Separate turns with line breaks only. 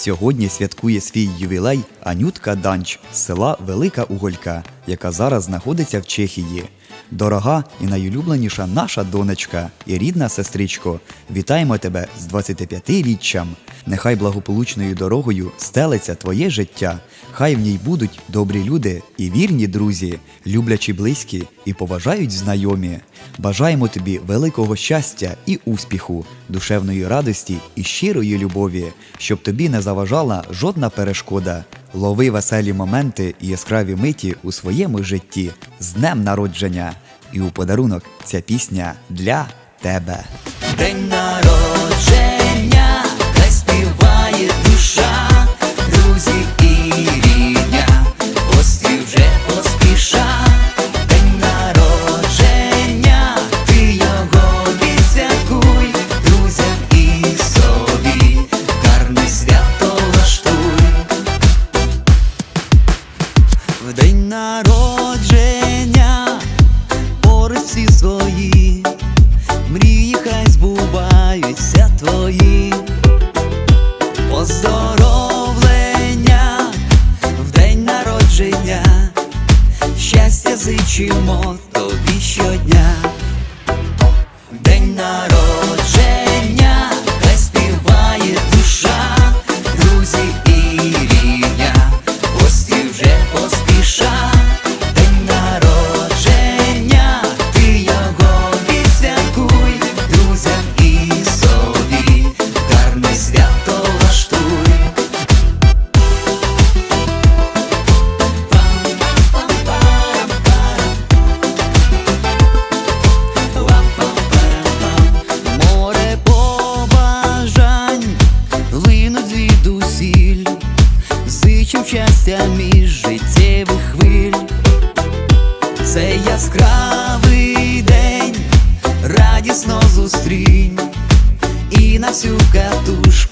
Сьогодні святкує свій ювілей Анютка Данч з села Велика Уголька, яка зараз знаходиться в Чехії. Дорога і найулюбленіша наша донечка і рідна сестричко, вітаємо тебе з 25-річчям. Нехай благополучною дорогою стелиться твоє життя. Хай в ній будуть добрі люди і вірні друзі, люблячі близькі і поважають знайомі. Бажаємо тобі великого щастя і успіху, душевної радості і щирої любові, щоб тобі не заважала жодна перешкода. Лови веселі моменти і яскраві миті у своєму житті з днем народження. І у подарунок ця пісня для тебе.
День народження, В день народження порисі свої, мрії хай збуваються твої, поздоровлення в день народження, щастя зичимо рухайся між життєвих хвиль, цей яскравий день, радісно зустрінь і на всю катушку.